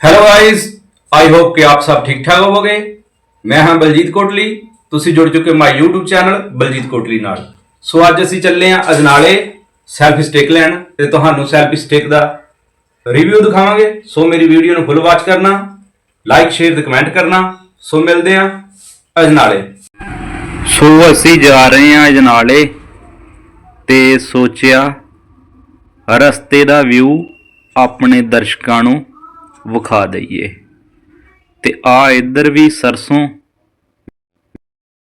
Hello guys I hope ਕਿ ਆਪ ਸਭ ਠੀਕ ਠਾਕ ਹੋਵੋਗੇ ਮੈਂ ਹਾਂ ਬਲਜੀਤ ਕੋਟਲੀ ਤੁਸੀਂ ਜੁੜ ਚੁੱਕੇ my YouTube channel Baljit Kotli ਨਾਲ ਸੋ ਅੱਜ ਅਸੀਂ ਚੱਲੇ ਹਾਂ ਅਜਨਾਲੇ ਸੈਲਫ ਸਟਿਕ ਲੈਣ ਤੇ ਤੁਹਾਨੂੰ ਸੈਲਫ ਸਟਿਕ ਦਾ ਰਿਵਿਊ ਦਿਖਾਵਾਂਗੇ ਸੋ ਮੇਰੀ ਵੀਡੀਓ ਨੂੰ ਫੁੱਲ ਵਾਚ ਕਰਨਾ ਲਾਈਕ ਸ਼ੇਅਰ ਤੇ ਕਮੈਂਟ ਕਰਨਾ ਸੋ ਮਿਲਦੇ ਹਾਂ ਅਜਨਾਲੇ ਸੋ ਅਸੀਂ ਜਾ ਰਹੇ ਹਾਂ ਅਜਨਾਲੇ ਤੇ ਸੋਚਿਆ ਰਸਤੇ ਦਾ ਵਿਊ ਆਪਣੇ ਦਰਸ਼ਕਾਂ ਨੂੰ ਵਿਖਾ ਦਈਏ। ਤੇ ਆ ਇੱਧਰ ਵੀ ਸਰਸੋਂ।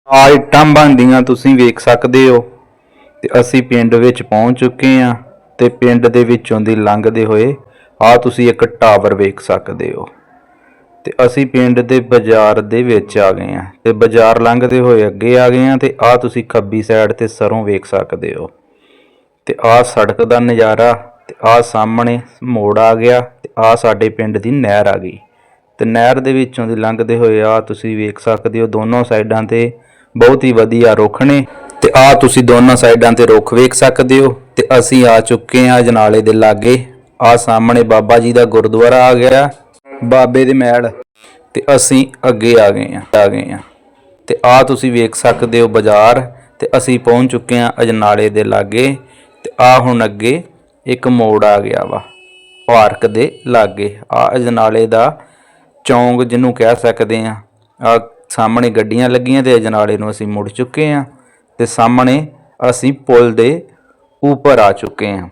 ਆ ਇੱਟਾਂ ਬਣਦੀਆਂ ਤੁਸੀਂ ਵੇਖ ਸਕਦੇ ਹੋ। ਤੇ ਅਸੀਂ ਪਿੰਡ ਵਿੱਚ ਪਹੁੰਚ ਚੁੱਕੇ ਹਾਂ ਤੇ ਪਿੰਡ ਦੇ ਵਿੱਚੋਂ ਦੀ ਲੰਘਦੇ ਹੋਏ ਆ ਤੁਸੀਂ ਇੱਕ ਟਾਵਰ ਵੇਖ ਸਕਦੇ ਹੋ। ਤੇ ਅਸੀਂ ਪਿੰਡ ਦੇ ਬਾਜ਼ਾਰ ਦੇ ਵਿੱਚ ਆ ਗਏ ਆ ਤੇ ਬਾਜ਼ਾਰ ਲੰਘਦੇ ਹੋਏ ਅੱਗੇ ਆ ਗਏ ਆ ਤੇ ਆ ਤੁਸੀਂ ਖੱਬੀ ਸਾਈਡ ਤੇ ਸਰੋਂ ਵੇਖ ਸਕਦੇ ਹੋ। ਤੇ ਆ ਸੜਕ ਦਾ ਨਜ਼ਾਰਾ ਤੇ ਆ ਸਾਹਮਣੇ ਮੋੜ ਆ ਗਿਆ ਤੇ ਆ ਸਾਡੇ ਪਿੰਡ ਦੀ ਨਹਿਰ ਆ ਗਈ। ਤੇ ਨਹਿਰ ਦੇ ਵਿੱਚੋਂ ਦੀ ਲੰਘਦੇ ਹੋਏ ਆ ਤੁਸੀਂ ਵੇਖ ਸਕਦੇ ਹੋ ਦੋਨੋਂ ਸਾਈਡਾਂ ਤੇ ਬਹੁਤ ਹੀ ਵਧੀਆ ਰੁੱਖ ਨੇ। ਤੇ ਆ ਤੁਸੀਂ ਦੋਨੋਂ ਸਾਈਡਾਂ ਤੇ ਰੁੱਖ ਵੇਖ ਸਕਦੇ ਹੋ ਤੇ ਅਸੀਂ ਆ ਚੁੱਕੇ ਆ ਜਨਾਲੇ ਦੇ ਲਾਗੇ। ਆ ਸਾਹਮਣੇ ਬਾਬਾ ਜੀ ਦਾ ਗੁਰਦੁਆਰਾ ਆ ਗਿਆ, ਬਾਬੇ ਦੇ ਮਹਿਲ ਤੇ ਅਸੀਂ ਅੱਗੇ ਆ ਗਏ ਆ ਆ ਗਏ ਆ ਤੇ ਆ ਤੁਸੀਂ ਵੇਖ ਸਕਦੇ ਹੋ ਬਾਜ਼ਾਰ ਤੇ ਅਸੀਂ ਪਹੁੰਚ ਚੁੱਕੇ ਆ ਅਜਨਾਲੇ ਦੇ ਲਾਗੇ ਤੇ ਆ ਹੁਣ ਅੱਗੇ ਇੱਕ ਮੋੜ ਆ ਗਿਆ ਵਾ। ਪਾਰਕ ਦੇ ਲਾਗੇ। ਆ ਅਜਨਾਲੇ ਦਾ ਚੌਂਕ ਜਿਹਨੂੰ ਕਹਿ ਸਕਦੇ ਆ। ਆ ਸਾਹਮਣੇ ਗੱਡੀਆਂ ਲੱਗੀਆਂ ਤੇ ਅਜਨਾਲੇ ਨੂੰ ਅਸੀਂ ਮੁੜ ਚੁੱਕੇ ਆ ਤੇ ਸਾਹਮਣੇ ਅਸੀਂ ਪੁਲ ਦੇ ਉੱਪਰ ਆ ਚੁੱਕੇ ਆ।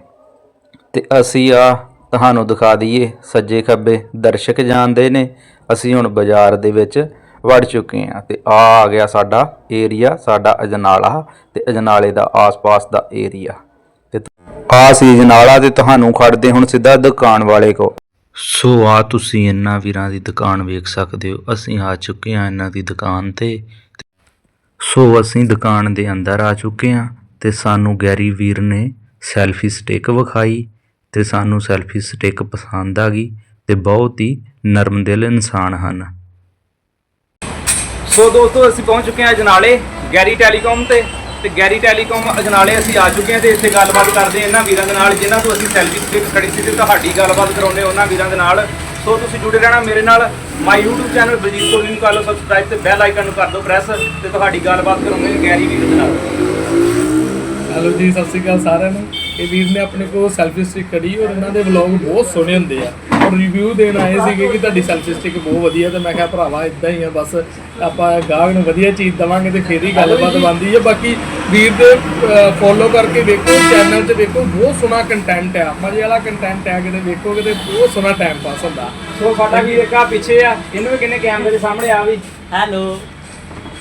ਤੇ ਅਸੀਂ ਆ ਤੁਹਾਨੂੰ ਦਿਖਾ ਦਈਏ, ਸੱਜੇ ਖੱਬੇ ਦਰਸ਼ਕ ਜਾਣਦੇ ਨੇ। ਅਸੀਂ ਹੁਣ ਬਾਜ਼ਾਰ ਦੇ ਵਿੱਚ ਵੜ ਚੁੱਕੇ ਹਾਂ ਤੇ ਆ ਆ ਗਿਆ ਸਾਡਾ ਏਰੀਆ, ਸਾਡਾ ਅਜਨਾਲਾ ਤੇ ਅਜਨਾਲੇ ਦਾ ਆਸ-ਪਾਸ ਦਾ ਏਰੀਆ। ਆ ਸੀ ਅਜਨਾਲਾ ਤੇ ਤੁਹਾਨੂੰ ਖੜਦੇ ਹੁਣ ਸਿੱਧਾ ਦੁਕਾਨ ਵਾਲੇ ਕੋ ਸੋ ਆ ਤੁਸੀਂ ਇਹਨਾਂ ਵੀਰਾਂ ਦੀ ਦੁਕਾਨ ਵੇਖ ਸਕਦੇ ਹੋ। ਅਸੀਂ ਆ ਚੁੱਕੇ ਹਾਂ ਇਹਨਾਂ ਦੀ ਦੁਕਾਨ ਤੇ। ਸੋ ਅਸੀਂ ਦੁਕਾਨ ਦੇ ਅੰਦਰ ਆ ਚੁੱਕੇ ਹਾਂ ਤੇ ਸਾਨੂੰ ਗੈਰੀ ਵੀਰ ਨੇ ਸੈਲਫੀ ਸਟਿਕ ਵਿਖਾਈ ਤੇ ਸਾਨੂੰ ਸੈਲਫੀ ਸਟਿਕ ਪਸੰਦ ਆ ਗਈ ਤੇ ਬਹੁਤ ਹੀ ਨਰਮ ਦਿਲ ਇਨਸਾਨ ਹਨ। ਸੋ ਦੋਸਤੋ ਅਸੀਂ ਪਹੁੰਚ ਚੁੱਕੇ ਹਾਂ ਅਜਨਾਲੇ ਗੈਰੀ ਟੈਲੀਕਾਮ ਤੇ। ਤੇ ਗੈਰੀ ਟੈਲੀਕਾਮ ਅਜਨਾਲੇ ਅਸੀਂ ਆ ਚੁੱਕੇ ਹਾਂ ਤੇ ਇੱਥੇ ਗੱਲਬਾਤ ਕਰਦੇ ਹਾਂ ਇਹਨਾਂ ਵੀਰਾਂ ਦੇ ਨਾਲ, ਜਿਨ੍ਹਾਂ ਤੋਂ ਅਸੀਂ ਸੈਲਫੀ ਸਟਿਕ ਖੜੀ ਸੀ ਤੇ ਤੁਹਾਡੀ ਗੱਲਬਾਤ ਕਰਾਉਂਦੇ ਹਾਂ ਉਹਨਾਂ ਵੀਰਾਂ ਦੇ ਨਾਲ। ਸੋ ਤੁਸੀਂ ਜੁੜੇ ਰਹਿਣਾ ਮੇਰੇ ਨਾਲ। My YouTube channel Baljit Kohli ਨੂੰ ਕਰ ਲਓ ਸਬਸਕ੍ਰਾਈਬ ਤੇ ਬੈਲ ਆਈਕਨ ਨੂੰ ਕਰ ਦਿਓ ਪ੍ਰੈਸ ਤੇ ਤੁਹਾਡੀ ਗੱਲਬਾਤ ਕਰਾਉਂਦੇ ਹਾਂ ਗੈਰੀ ਵੀਰ ਦੇ ਨਾਲ। ਹੈਲੋ ਜੀ ਸਤਿ ਸ਼੍ਰੀ ਅਕਾਲ ਸਾਰਿਆਂ ਨੂੰ। ਇਹ ਵੀਰ ਨੇ ਆਪਣੇ ਕੋਲ ਸੈਲਫੀ ਸਟਿਕ ਕੜੀ ਔਰ ਇਹਨਾਂ ਦੇ ਵਲੌਗ ਬਹੁਤ ਸੋਹਣੇ ਹੁੰਦੇ ਆ। ਔਰ ਰਿਵਿਊ ਦੇਣ ਆਏ ਸੀਗੇ ਕਿ ਤੁਹਾਡੀ ਸੈਲਫੀ ਸਟਿਕ ਬਹੁਤ ਵਧੀਆ ਤੇ ਮੈਂ ਕਿਹਾ ਭਰਾਵਾ ਇਦਾਂ ਹੀ ਆ ਬਸ ਆਪਾਂ ਗਾਹਕ ਨੂੰ ਵਧੀਆ ਚੀਜ਼ ਦਵਾਂਗੇ ਤੇ ਫੇਰ ਹੀ ਗੱਲਬਾਤ ਬਣਦੀ ਹੈ ਬਾਕੀ ਵੀਰ ਦੇ ਫੋਲੋ ਕਰਕੇ ਵੇਖੋ ਚੈਨਲ 'ਤੇ ਵੇਖੋ ਬਹੁਤ ਸੋਹਣਾ ਕੰਟੈਂਟ ਆ। ਮਜ਼ੇ ਵਾਲਾ ਕੰਟੈਂਟ ਆ ਕਿਤੇ ਵੇਖੋਗੇ ਤੇ ਬਹੁਤ ਸੋਹਣਾ ਟਾਈਮ ਪਾਸ ਹੁੰਦਾ। ਸੋ ਸਾਡਾ ਵੀਰ ਇੱਕ ਆ ਪਿੱਛੇ ਆ ਇਹਨੂੰ ਵੀ ਕਿੰਨੇ ਕੈਮਰੇ ਦੇ ਸਾਹਮਣੇ ਆ ਵੀ। ਹੈਲੋ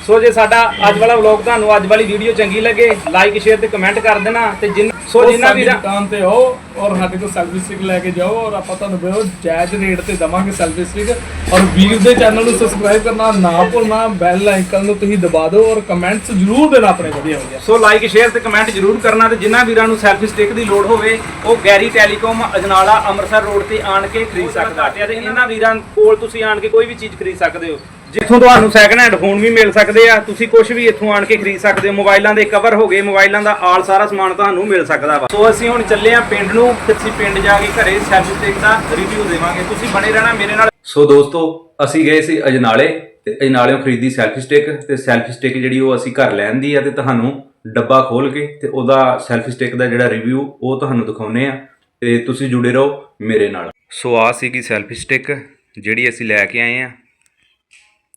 ਸੋ ਜੇ ਸਾਡਾ ਅੱਜ ਵਾਲਾ ਵਲੌਗ ਤੁਹਾਨੂੰ ਅੱਜ ਵਾਲੀ ਵੀਡੀਓ ਚੰਗੀ ਲੱਗੇ ਲਾਈਕ ਸ਼ੇਅਰ ਤੇ ਕਮੈਂਟ ਕਰ ਦੇਣਾ ਤੇ ਜਿਨ ਸੋ ਸਾਡੀ ਵੀਰਾਂ ਦੁਕਾਨ ਤੇ ਆਓ ਔਰ ਸਾਡੇ ਕੋਲ ਸੈਲਫੀ ਸਟਿਕ ਲੈ ਕੇ ਜਾਓ ਔਰ ਆਪਾਂ ਤੁਹਾਨੂੰ ਬਹੁਤ ਜਾਇਜ਼ ਰੇਟ ਤੇ ਦਵਾਂਗੇ ਸਟਿਕ ਔਰ ਵੀਰ ਦੇ ਚੈਨਲ ਨੂੰ ਸਬਸਕ੍ਰਾਈਬ ਕਰਨਾ ਨਾ ਭੁੱਲਣਾ ਬੈਲ ਆਈਕਨ ਨੂੰ ਤੁਸੀਂ ਦਬਾ ਦਿਓ ਔਰ ਕਮੈਂਟਸ ਜ਼ਰੂਰ ਦੇਣਾ ਆਪਣੇ ਵਧੀਆ ਵਧੀਆ। ਸੋ ਲਾਈਕ ਸ਼ੇਅਰ ਤੇ ਕਮੈਂਟ ਜਰੂਰ ਕਰਨਾ ਤੇ ਜਿਨ੍ਹਾਂ ਵੀਰਾਂ ਨੂੰ ਸੈਲਫੀ ਸਟਿਕ ਦੀ ਲੋੜ ਹੋਵੇ ਉਹ Garry telecom Ajnala Amritsar road ਤੇ ਆਣ ਕੇ ਖਰੀਦ ਸਕਦਾ ਤੇ ਇਹਨਾਂ ਵੀਰਾਂ ਕੋਲ ਤੁਸੀਂ ਆਣ ਕੇ ਕੋਈ ਵੀ ਚੀਜ਼ ਖਰੀਦ ਸਕਦੇ ਹੋ ਜਿੱਥੋਂ ਤੁਹਾਨੂੰ ਸੈਕਿੰਡ ਹੈਂਡ ਫੋਨ ਵੀ ਮਿਲ ਸਕਦੇ ਆ, ਤੁਸੀਂ ਕੁਝ ਵੀ ਇੱਥੋਂ ਆਣ ਕੇ ਖਰੀਦ ਸਕਦੇ ਹੋ। ਮੋਬਾਈਲਾਂ ਦੇ ਕਵਰ ਹੋ ਗਏ, ਮੋਬਾਈਲਾਂ ਦਾ ਆਲ ਸਾਰਾ ਸਮਾਨ ਤੁਹਾਨੂੰ ਮਿਲ ਸਕਦਾ ਵਾ। ਸੋ ਅਸੀਂ ਹੁਣ ਚੱਲੇ ਆ ਪਿੰਡ ਨੂੰ, ਤੇ ਅਸੀਂ ਪਿੰਡ ਜਾ ਕੇ ਘਰੇ ਸੈਲਫੀ ਦਾ ਰਿਵਿਊ ਦੇਵਾਂਗੇ। ਤੁਸੀਂ ਬਣੇ ਰਹਿਣਾ ਮੇਰੇ ਨਾਲ। ਸੋ ਦੋਸਤੋ, ਅਸੀਂ ਗਏ ਸੀ ਅਜਨਾਲੇ, ਤੇ ਅਜਨਾਲਿਓਂ ਖਰੀਦੀ ਸੈਲਫੀ ਸਟਿਕ ਤੇ ਸੈਲਫੀ ਸਟਿਕ ਜਿਹੜੀ ਉਹ ਅਸੀਂ ਘਰ ਲੈਣ ਦੀ ਆ, ਤੇ ਤੁਹਾਨੂੰ ਡੱਬਾ ਖੋਲ ਕੇ, ਤੇ ਉਹਦਾ ਸੈਲਫੀ ਸਟਿਕ ਦਾ ਜਿਹੜਾ ਰਿਵਿਊ ਉਹ ਤੁਹਾਨੂੰ ਦਿਖਾਉਨੇ ਆ। ਤੇ ਤੁਸੀਂ ਜੁੜੇ ਰਹੋ ਮੇਰੇ ਨਾਲ। ਸੋ ਆ ਸੀਗੀ ਸੈਲਫੀ ਸਟਿਕ ਜਿਹੜੀ ਅਸੀਂ ਲੈ ਕੇ ਆਏ ਆ।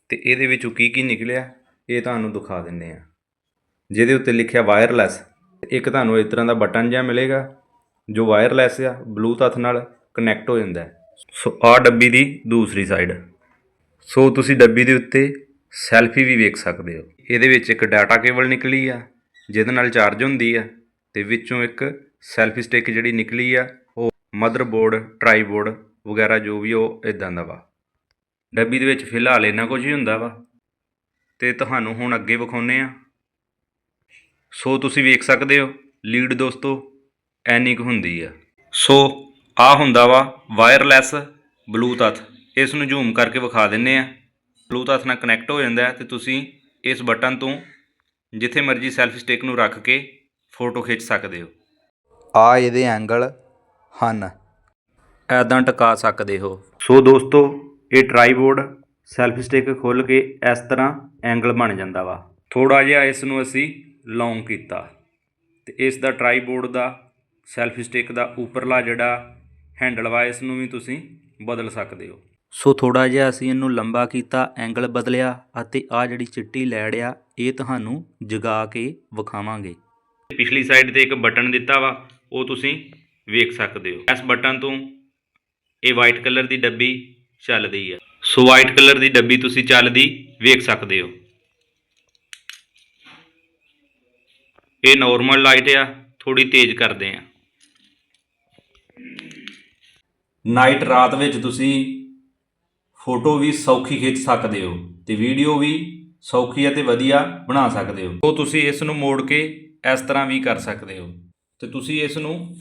ਤੇ ਇਹਦੇ ਵਿੱਚੋਂ ਕੀ ਕੀ ਨਿਕਲਿਆ, ਇਹ ਤੁਹਾਨੂੰ ਦਿਖਾ ਦਿੰਨੇ ਆ ਜਿਹਦੇ ਉੱਤੇ ਲਿਖਿਆ ਵਾਇਰਲੈਸ ਇੱਕ ਤੁਹਾਨੂੰ ਇਸ ਤਰ੍ਹਾਂ ਦਾ ਬਟਨ ਜਿਹਾ ਮਿਲੇਗਾ, ਜੋ ਵਾਇਰਲੈਸ ਆ ਬਲੂਟੁੱਥ ਨਾਲ ਕਨੈਕਟ ਹੋ ਜਾਂਦਾ ਸੋ ਆ ਡੱਬੀ ਦੀ ਦੂਸਰੀ ਸਾਈਡ ਸੋ ਤੁਸੀਂ ਡੱਬੀ ਦੇ ਉੱਤੇ ਸੈਲਫੀ ਵੀ ਵੇਖ ਸਕਦੇ ਹੋ। ਇਹਦੇ ਵਿੱਚ ਇੱਕ ਡਾਟਾ ਕੇਬਲ ਨਿਕਲੀ ਆ, ਜਿਹਦੇ ਨਾਲ ਚਾਰਜ ਹੁੰਦੀ ਆ, ਤੇ ਵਿੱਚੋਂ ਇੱਕ ਸੈਲਫੀ ਸਟਿਕ ਜਿਹੜੀ ਨਿਕਲੀ ਆ, ਉਹ ਮਦਰਬੋਰਡ ਟਰਾਈਬੋਰਡ ਵਗੈਰਾ ਜੋ ਵੀ ਉਹ ਇਦਾਂ ਦਾ ਵਾ। ਡੱਬੀ ਦੇ ਵਿੱਚ ਫਿਲਹਾਲ ਇੰਨਾ ਕੁਝ ਹੀ ਹੁੰਦਾ ਵਾ। ਤੇ ਤੁਹਾਨੂੰ ਹੁਣ ਅੱਗੇ ਵਿਖਾਉਨੇ ਆ ਸੋ ਤੁਸੀਂ ਵੇਖ ਸਕਦੇ ਹੋ, ਲੀਡ ਦੋਸਤੋ, ਐਨੀ ਕੁ ਹੁੰਦੀ ਆ। ਸੋ ਆ ਹੁੰਦਾ ਵਾ ਵਾਇਰਲੈਸ ਬਲੂਟੁੱਥ। ਇਸ ਨੂੰ ਜ਼ੂਮ ਕਰਕੇ ਵਿਖਾ ਦਿੰਨੇ ਆ ਬਲੂਟੁੱਥ ਨਾਲ ਕਨੈਕਟ ਹੋ ਜਾਂਦਾ ਹੈ ਤੇ ਤੁਸੀਂ ਇਸ ਬਟਨ ਤੋਂ ਜਿੱਥੇ ਮਰਜ਼ੀ ਸੈਲਫੀ ਸਟਿਕ ਨੂੰ ਰੱਖ ਕੇ ਫੋਟੋ ਖਿੱਚ ਸਕਦੇ ਹੋ। ਆ ਇਹਦੇ ਐਂਗਲ ਹਨ। ਐਦਾਂ ਟਿਕਾ ਸਕਦੇ ਹੋ। ਸੋ ਦੋਸਤੋ ਇਹ ਟਰਾਈਬੋਰਡ ਸੈਲਫ ਸਟਿਕ ਖੋਲ ਕੇ ਇਸ ਤਰ੍ਹਾਂ ਐਂਗਲ ਬਣ ਜਾਂਦਾ ਵਾ। ਥੋੜਾ ਜਿਹਾ ਇਸ ਨੂੰ ਅਸੀਂ ਲੌਂਗ ਕੀਤਾ ਤੇ ਇਸ ਦਾ ਟਰਾਈਬੋਰਡ ਦਾ ਸੈਲਫ ਸਟਿਕ ਦਾ ਉੱਪਰਲਾ ਜਿਹੜਾ ਹੈਂਡਲ ਵਾ ਇਸ ਨੂੰ ਵੀ ਤੁਸੀਂ ਬਦਲ ਸਕਦੇ ਹੋ। ਸੋ ਥੋੜਾ ਜਿਹਾ ਅਸੀਂ ਇਹਨੂੰ ਲੰਬਾ ਕੀਤਾ ਐਂਗਲ ਬਦਲਿਆ ਅਤੇ ਆ ਜਿਹੜੀ ਚਿੱਟੀ ਲੈੜ ਆ, ਇਹ ਤੁਹਾਨੂੰ ਜਗਾ ਕੇ ਵਿਖਾਵਾਂਗੇ। ਪਿਛਲੀ ਸਾਈਡ ਤੇ ਇੱਕ ਬਟਨ ਦਿੱਤਾ ਵਾ, ਉਹ ਤੁਸੀਂ ਵੇਖ ਸਕਦੇ ਹੋ। ਇਸ ਬਟਨ ਤੋਂ ਇਹ ਵਾਈਟ ਕਲਰ ਦੀ ਡੱਬੀ ਚੱਲਦੀ ਹੈ ਸੋ ਵਾਈਟ ਕਲਰ ਦੀ ਡੱਬੀ ਤੁਸੀਂ ਚੱਲਦੀ ਵੇਖ ਸਕਦੇ ਹੋ। ਇਹ ਨਾਰਮਲ ਲਾਈਟ ਆ ਥੋੜੀ ਤੇਜ਼ ਕਰਦੇ ਆ। ਨਾਈਟ ਰਾਤ ਵਿੱਚ ਤੁਸੀਂ ਫੋਟੋ ਵੀ ਸੌਖੀ ਖਿੱਚ ਸਕਦੇ ਹੋ ਤੇ ਵੀਡੀਓ ਵੀ ਸੌਖੀ ਅਤੇ ਵਧੀਆ ਬਣਾ ਸਕਦੇ ਹੋ। ਸੋ ਤੁਸੀਂ ਇਸ ਨੂੰ ਮੋੜ ਕੇ ਇਸ ਤਰ੍ਹਾਂ ਵੀ ਕਰ ਸਕਦੇ ਹੋ। ਤੇ ਤੁਸੀਂ ਇਸ ਨੂੰ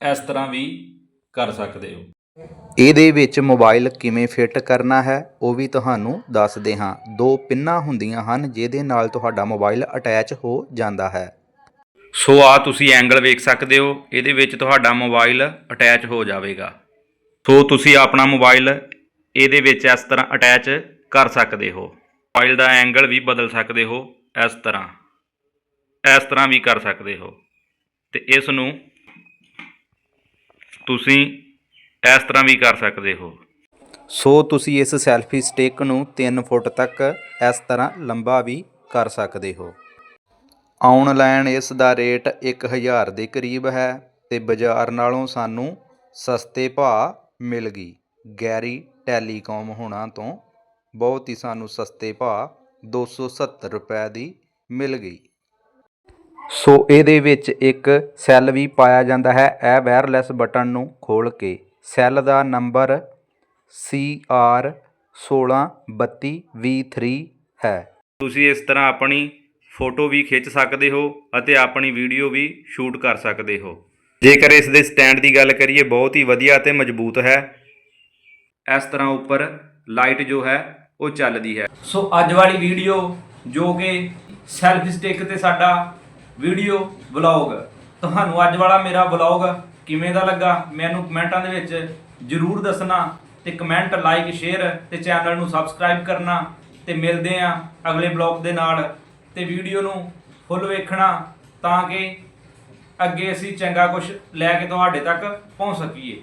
ਇਸ ਤਰ੍ਹਾਂ ਵੀ ਕਰ ਸਕਦੇ ਹੋ। ਇਹਦੇ ਵਿੱਚ ਮੋਬਾਈਲ ਕਿਵੇਂ ਫਿੱਟ ਕਰਨਾ ਹੈ, ਉਹ ਵੀ ਤੁਹਾਨੂੰ ਦੱਸਦੇ ਹਾਂ। ਦੋ ਪਿੰਨਾਂ ਹੁੰਦੀਆਂ ਹਨ, ਜਿਹਦੇ ਨਾਲ ਤੁਹਾਡਾ ਮੋਬਾਈਲ ਅਟੈਚ ਹੋ ਜਾਂਦਾ ਹੈ। ਸੋ ਆ ਤੁਸੀਂ ਐਂਗਲ ਵੇਖ ਸਕਦੇ ਹੋ, ਇਹਦੇ ਵਿੱਚ ਤੁਹਾਡਾ ਮੋਬਾਈਲ ਅਟੈਚ ਹੋ ਜਾਵੇਗਾ। ਸੋ ਤੁਸੀਂ ਆਪਣਾ ਮੋਬਾਈਲ ਇਹਦੇ ਵਿੱਚ ਇਸ ਤਰ੍ਹਾਂ ਅਟੈਚ ਕਰ ਸਕਦੇ ਹੋ। ਮੋਬਾਈਲ ਦਾ ਐਂਗਲ ਵੀ ਬਦਲ ਸਕਦੇ ਹੋ, ਇਸ ਤਰ੍ਹਾਂ। ਇਸ ਤਰ੍ਹਾਂ ਵੀ ਕਰ ਸਕਦੇ ਹੋ। ਤੇ ਇਸ ਨੂੰ ਤੁਸੀਂ ਇਸ ਤਰ੍ਹਾਂ ਵੀ ਕਰ ਸਕਦੇ ਹੋ। ਸੋ ਤੁਸੀਂ ਇਸ ਸੈਲਫੀ ਸਟਿਕ ਨੂੰ 3 ਫੁੱਟ ਤੱਕ ਇਸ ਤਰ੍ਹਾਂ ਲੰਬਾ ਵੀ ਕਰ ਸਕਦੇ ਹੋ। ਆਨਲਾਈਨ ਇਸ ਦਾ ਰੇਟ 1000 ਦੇ ਕਰੀਬ ਹੈ ਤੇ ਬਾਜ਼ਾਰ ਨਾਲੋਂ ਸਾਨੂੰ ਸਸਤੇ ਭਾਅ ਮਿਲ ਗਈ। ਗੈਰੀ ਟੈਲੀਕਾਮ ਹੋਣਾ ਤੋਂ ਬਹੁਤ ਹੀ ਸਾਨੂੰ ਸਸਤੇ ਭਾਅ 270 ਰੁਪਏ ਦੀ ਮਿਲ ਗਈ। ਸੋ ਇਹਦੇ ਵਿੱਚ ਇੱਕ ਸੈੱਲ ਵੀ ਪਾਇਆ ਜਾਂਦਾ ਹੈ, ਇਹ ਵਾਇਰਲੈਸ ਬਟਨ ਨੂੰ ਖੋਲ ਕੇ ਸੈੱਲ ਦਾ ਨੰਬਰ ਸੀ ਆਰ ਸੋਲ੍ਹਾਂ ਬੱਤੀ ਵੀਹ ਥ੍ਰੀ ਹੈ। ਤੁਸੀਂ ਇਸ ਤਰ੍ਹਾਂ ਆਪਣੀ ਫੋਟੋ ਵੀ ਖਿੱਚ ਸਕਦੇ ਹੋ ਅਤੇ ਆਪਣੀ ਵੀਡੀਓ ਵੀ ਸ਼ੂਟ ਕਰ ਸਕਦੇ ਹੋ। ਜੇਕਰ ਇਸ ਦੇ ਸਟੈਂਡ ਦੀ ਗੱਲ ਕਰੀਏ, ਬਹੁਤ ਹੀ ਵਧੀਆ ਅਤੇ ਮਜ਼ਬੂਤ ਹੈ। ਇਸ ਤਰ੍ਹਾਂ ਉੱਪਰ ਲਾਈਟ ਜੋ ਹੈ, ਉਹ ਚੱਲਦੀ ਹੈ। ਸੋ ਅੱਜ ਵਾਲੀ ਵੀਡੀਓ ਜੋ ਕਿ ਸੈਲਫੀ ਸਟਿਕ ਤੇ ਸਾਡਾ ਵੀਡੀਓ ਵਲੌਗ। ਤੁਹਾਨੂੰ ਅੱਜ ਵਾਲਾ ਮੇਰਾ ਵਲੌਗ ਕਿਵੇਂ ਦਾ ਲੱਗਾ? ਮੈਨੂੰ ਕਮੈਂਟਾਂ ਦੇ ਵਿੱਚ ਜਰੂਰ ਦੱਸਣਾ ਤੇ ਕਮੈਂਟ ਲਾਈਕ ਸ਼ੇਅਰ ਤੇ ਚੈਨਲ ਨੂੰ ਸਬਸਕ੍ਰਾਈਬ ਕਰਨਾ ਤੇ ਮਿਲਦੇ ਆਂ ਅਗਲੇ ਬਲੌਗ ਦੇ ਨਾਲ ਤੇ ਵੀਡੀਓ ਨੂੰ ਫੁੱਲ ਵੇਖਣਾ ਤਾਂ ਕਿ ਅੱਗੇ ਅਸੀਂ ਚੰਗਾ ਕੁਝ ਲੈ ਕੇ ਤੁਹਾਡੇ ਤੱਕ ਪਹੁੰਚ ਸਕੀਏ।